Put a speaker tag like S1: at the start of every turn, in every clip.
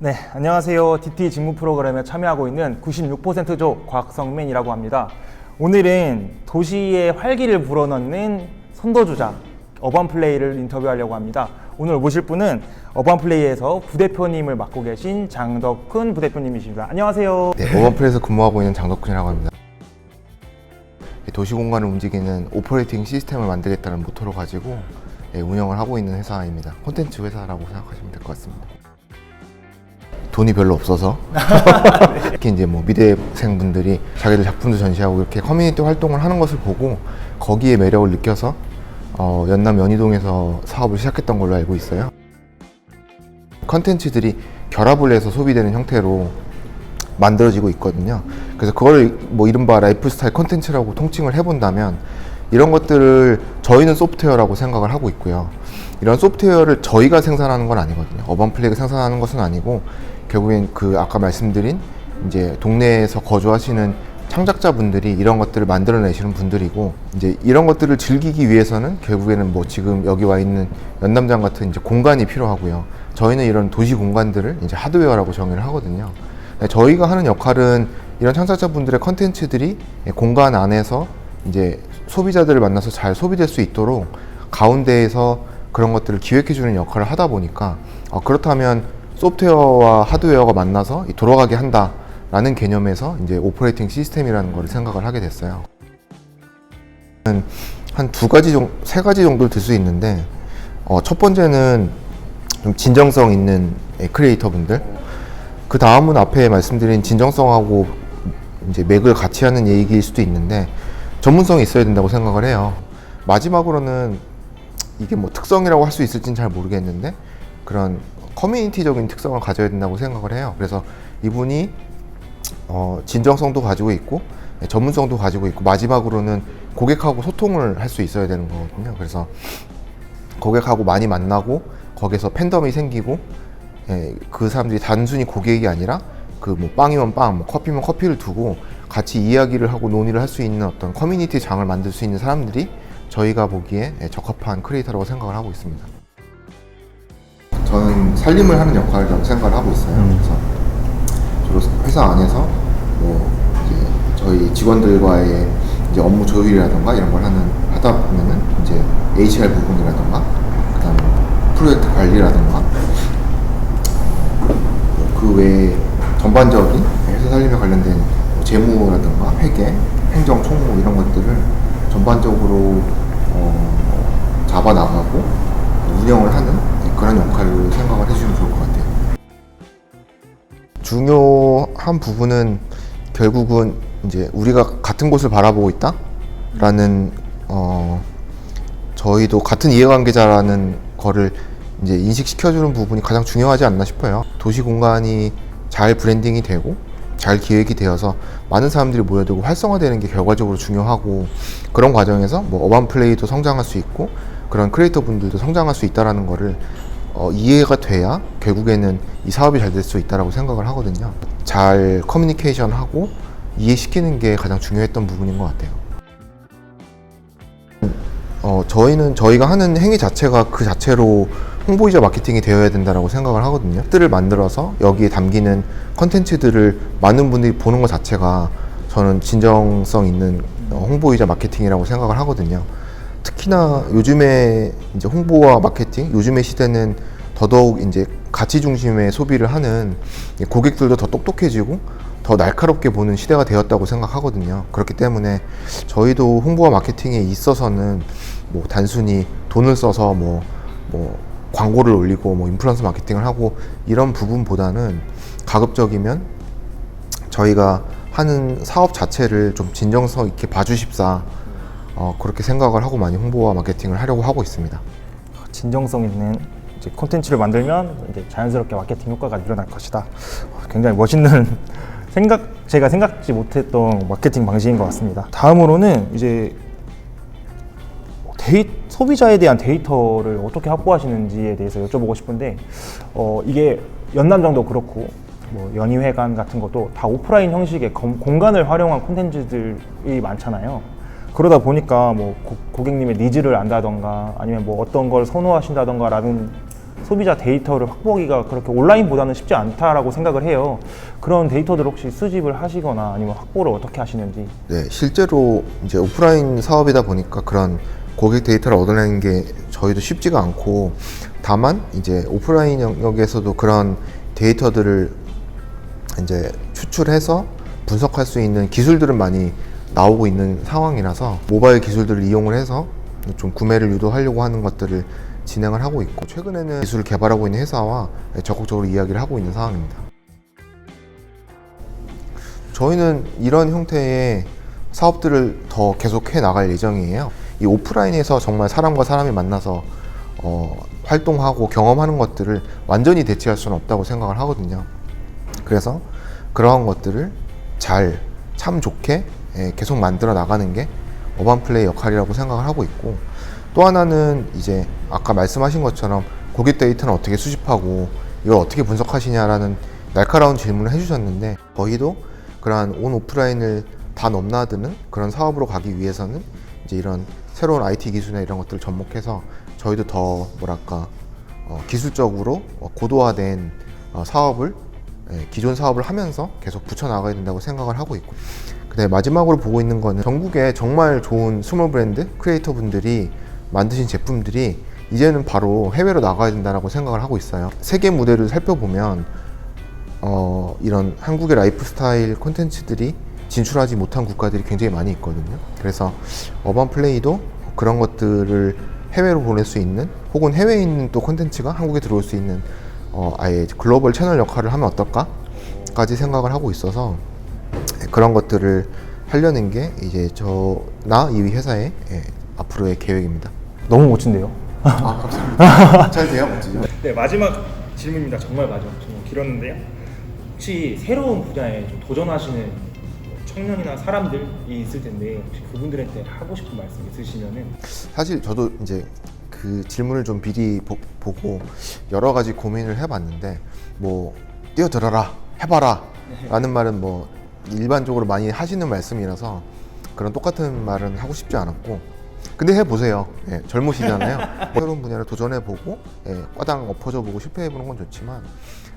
S1: 네, 안녕하세요. DT 직무 프로그램에 참여하고 있는 96%조 곽성민이라고 합니다. 오늘은 도시의 활기를 불어넣는 선도주자 어반플레이를 인터뷰하려고 합니다. 오늘 모실 분은 어반플레이에서 부대표님을 맡고 계신 장덕훈 부대표님이십니다. 안녕하세요.
S2: 네, 오버플에서 근무하고 있는 장덕훈이라고 합니다. 도시 공간을 움직이는 오퍼레이팅 시스템을 만들겠다는 모토로 가지고 예, 운영을 하고 있는 회사입니다. 콘텐츠 회사라고 생각하시면 될 것 같습니다. 돈이 별로 없어서 특히 이제 뭐 미대생분들이 자기들 작품도 전시하고 이렇게 커뮤니티 활동을 하는 것을 보고 거기에 매력을 느껴서 어, 연남 연희동에서 사업을 시작했던 걸로 알고 있어요. 컨텐츠들이 결합을 해서 소비되는 형태로 만들어지고 있거든요. 그래서 그걸 뭐 이른바 라이프스타일 컨텐츠라고 통칭을 해본다면 이런 것들을 저희는 소프트웨어라고 생각을 하고 있고요. 이런 소프트웨어를 저희가 생산하는 건 아니거든요. 어반 플레이가 생산하는 것은 아니고 결국엔 그 아까 말씀드린 이제 동네에서 거주하시는 창작자분들이 이런 것들을 만들어내시는 분들이고 이제 이런 것들을 즐기기 위해서는 결국에는 뭐 지금 여기 와 있는 연남장 같은 이제 공간이 필요하고요. 저희는 이런 도시 공간들을 이제 하드웨어라고 정의를 하거든요. 네, 저희가 하는 역할은 이런 창작자분들의 컨텐츠들이 공간 안에서 이제 소비자들을 만나서 잘 소비될 수 있도록 가운데에서 그런 것들을 기획해주는 역할을 하다 보니까 어, 그렇다면 소프트웨어와 하드웨어가 만나서 이 돌아가게 한다라는 개념에서 이제 오퍼레이팅 시스템이라는 걸 생각을 하게 됐어요. 한 두 가지 정도, 세 가지 정도를 들 수 있는데 어, 첫 번째는 좀 진정성 있는 크리에이터 분들 그 다음은 앞에 말씀드린 진정성하고 이제 맥을 같이 하는 얘기일 수도 있는데 전문성이 있어야 된다고 생각을 해요. 마지막으로는 이게 뭐 특성이라고 할 수 있을지는 잘 모르겠는데 그런 커뮤니티적인 특성을 가져야 된다고 생각을 해요. 그래서 이분이 어, 진정성도 가지고 있고 네, 전문성도 가지고 있고 마지막으로는 고객하고 소통을 할 수 있어야 되는 거거든요. 그래서 고객하고 많이 만나고 거기서 팬덤이 생기고 예, 그 사람들이 단순히 고객이 아니라 그 뭐 빵이면 빵, 뭐 커피면 커피를 두고 같이 이야기를 하고 논의를 할 수 있는 어떤 커뮤니티 장을 만들 수 있는 사람들이 저희가 보기에 예, 적합한 크리에이터라고 생각을 하고 있습니다. 저는 살림을 하는 역할이라고 생각을 하고 있어요. 그래서 주로 회사 안에서 뭐 이제 저희 직원들과의 이제 업무 조율이라던가 이런 걸 하는 하다 보면은 이제 HR 부분이라던가 그다음에 프로젝트 관리라던가 그 외에 전반적인 회사 살림에 관련된 뭐 재무라든가 회계, 행정, 총무 이런 것들을 전반적으로 어, 잡아 나가고 운영을 하는 그런 역할을 생각을 해주시면 좋을 것 같아요. 중요한 부분은 결국은 이제 우리가 같은 곳을 바라보고 있다라는 어, 저희도 같은 이해관계자라는 거를 이제 인식시켜주는 부분이 가장 중요하지 않나 싶어요. 도시 공간이 잘 브랜딩이 되고 잘 기획이 되어서 많은 사람들이 모여들고 활성화되는 게 결과적으로 중요하고 그런 과정에서 뭐 어반 플레이도 성장할 수 있고 그런 크리에이터 분들도 성장할 수 있다라는 거를 어, 이해가 돼야 결국에는 이 사업이 잘 될 수 있다라고 생각을 하거든요. 잘 커뮤니케이션 하고 이해시키는 게 가장 중요했던 부분인 것 같아요. 어, 저희는 저희가 하는 행위 자체가 그 자체로 홍보이자 마케팅이 되어야 된다라고 생각을 하거든요. 들을 만들어서 여기에 담기는 컨텐츠들을 많은 분들이 보는 것 자체가 저는 진정성 있는 어, 홍보이자 마케팅이라고 생각을 하거든요. 특히나 요즘에 이제 홍보와 마케팅, 요즘의 시대는 더더욱 이제 가치 중심의 소비를 하는 고객들도 더 똑똑해지고 더 날카롭게 보는 시대가 되었다고 생각하거든요. 그렇기 때문에 저희도 홍보와 마케팅에 있어서는 뭐 단순히 돈을 써서 뭐, 뭐 광고를 올리고 뭐 인플루언서 마케팅을 하고 이런 부분보다는 가급적이면 저희가 하는 사업 자체를 좀 진정성 있게 봐주십사 어, 그렇게 생각을 하고 많이 홍보와 마케팅을 하려고 하고 있습니다.
S1: 진정성 있는 이제 콘텐츠를 만들면 이제 자연스럽게 마케팅 효과가 일어날 것이다. 어, 굉장히 멋있는 생각 제가 생각지 못했던 마케팅 방식인 것 같습니다. 다음으로는 이제 데이 소비자에 대한 데이터를 어떻게 확보하시는지에 대해서 여쭤보고 싶은데 어, 이게 연남정도 그렇고 뭐 연희회관 같은 것도 다 오프라인 형식의 검- 공간을 활용한 콘텐츠들이 많잖아요. 그러다 보니까 뭐 고, 고객님의 니즈를 안다던가 아니면 뭐 어떤 걸 선호하신다던가라는 소비자 데이터를 확보하기가 그렇게 온라인보다는 쉽지 않다라고 생각을 해요. 그런 데이터들 혹시 수집을 하시거나 아니면 확보를 어떻게 하시는지
S2: 네, 실제로 이제 오프라인 사업이다 보니까 그런 고객 데이터를 얻어내는 게 저희도 쉽지가 않고 다만 이제 오프라인 영역에서도 그런 데이터들을 이제 추출해서 분석할 수 있는 기술들은 많이 나오고 있는 상황이라서 모바일 기술들을 이용을 해서 좀 구매를 유도하려고 하는 것들을 진행을 하고 있고 최근에는 기술을 개발하고 있는 회사와 적극적으로 이야기를 하고 있는 상황입니다. 저희는 이런 형태의 사업들을 더 계속해 나갈 예정이에요. 이 오프라인에서 정말 사람과 사람이 만나서 어, 활동하고 경험하는 것들을 완전히 대체할 수는 없다고 생각을 하거든요. 그래서 그러한 것들을 잘, 참 좋게 예, 계속 만들어 나가는 게 어반 플레이 역할이라고 생각을 하고 있고 또 하나는 이제 아까 말씀하신 것처럼 고객 데이터는 어떻게 수집하고 이걸 어떻게 분석하시냐라는 날카로운 질문을 해주셨는데 저희도 그러한 온 오프라인을 다 넘나드는 그런 사업으로 가기 위해서는 이제 이런 새로운 IT 기술이나 이런 것들을 접목해서 저희도 더 뭐랄까 어, 기술적으로 어, 고도화된 어, 사업을 예, 기존 사업을 하면서 계속 붙여 나가야 된다고 생각을 하고 있고 그다음에 마지막으로 보고 있는 거는 전국에 정말 좋은 스몰 브랜드 크리에이터 분들이 만드신 제품들이 이제는 바로 해외로 나가야 된다라고 생각을 하고 있어요 세계 무대를 살펴보면 어, 이런 한국의 라이프 스타일 콘텐츠들이 진출하지 못한 국가들이 굉장히 많이 있거든요. 그래서 어반 플레이도 그런 것들을 해외로 보낼 수 있는 혹은 해외에 있는 또 콘텐츠가 한국에 들어올 수 있는 어, 아예 글로벌 채널 역할을 하면 어떨까까지 생각을 하고 있어서 그런 것들을 하려는 게 이제 저나 이 회사의 예, 앞으로의 계획입니다.
S1: 너무 멋진데요.
S2: 아 감사합니다. 잘 돼요, 멋지죠?
S1: 네 마지막 질문입니다. 정말 마지막 질문 길었는데요. 혹시 새로운 분야에 좀 도전하시는 청년이나 사람들이 있을 텐데 혹시 그분들한테 하고 싶은 말씀 있으시면은
S2: 사실 저도 이제 그 질문을 좀 미리 보, 고 여러 가지 고민을 해봤는데 뭐 뛰어들어라 해봐라 라는 말은 뭐 일반적으로 많이 하시는 말씀이라서 그런 똑같은 말은 하고 싶지 않았고. 근데 해보세요. 예, 젊으시잖아요. 새로운 분야를 도전해보고 예, 과당 엎어져보고 실패해보는 건 좋지만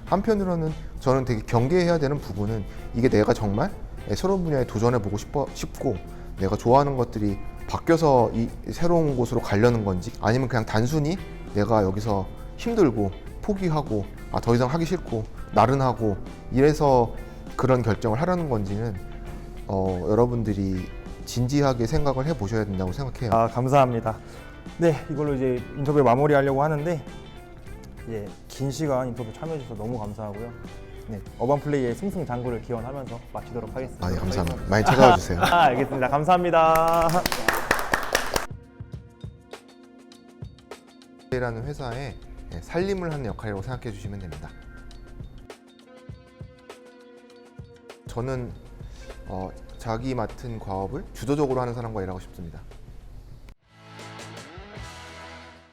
S2: 한편으로는 저는 되게 경계해야 되는 부분은 이게 내가 정말 예, 새로운 분야에 도전해보고 싶어, 싶고 내가 좋아하는 것들이 바뀌어서 이 새로운 곳으로 가려는 건지 아니면 그냥 단순히 내가 여기서 힘들고 포기하고 아 더 이상 하기 싫고 나른하고 이래서 그런 결정을 하려는 건지는 어, 여러분들이 진지하게 생각을 해 보셔야 된다고 생각해요.
S1: 아 감사합니다. 네 이걸로 이제 인터뷰 마무리하려고 하는데 예, 긴 시간 인터뷰 참여해 주셔서 너무 감사하고요. 네 어반 플레이의 승승장구를 기원하면서 마치도록 하겠습니다.
S2: 아, 예, 감사합니다. 많이 찾아와 주세요.
S1: 아, 알겠습니다. 감사합니다.
S2: 라는 회사에 예, 살림을 하는 역할이라고 생각해 주시면 됩니다. 저는 어, 자기 맡은 과업을 주도적으로 하는 사람과 일하고 싶습니다.